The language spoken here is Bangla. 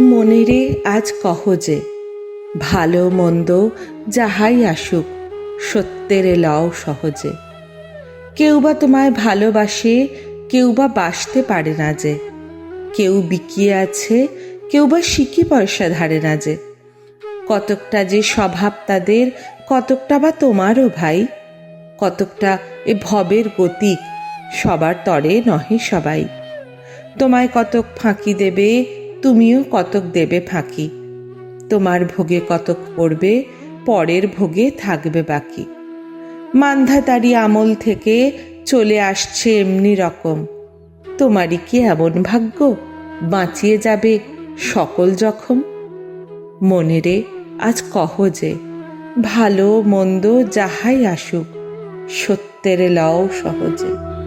মনেরে আজ কহ যে, ভালো মন্দ যাহাই আসুক, সত্যেরে লও সহজে। কেউ বা তোমায় ভালোবাসে, কেউ বা বাসতে পারে না যে। কেউ বিকিয়ে আছে, কেউ বা সিকি পয়সা ধারে না যে। কতকটা যে স্বভাব তাদের, কতকটা বা তোমারও ভাই। কতকটা এ ভবের গতিক, সবার তরে নহে সবাই। তোমায় কতক ফাঁকি দেবে তুমিও কতক দেবে ফাঁকি। তোমার ভোগে কতক পড়বে, পরের ভোগে থাকবে বাকি। মান্ধাতারি আমল থেকে চলে আসছে এমনি রকম। তোমারই কি এমন ভাগ্য? বাঁচিয়ে যাবে সকল জখম? মনেরে আজ কহ যে, ভালো মন্দ যাহাই আসুক, সত্যের লও সহজে।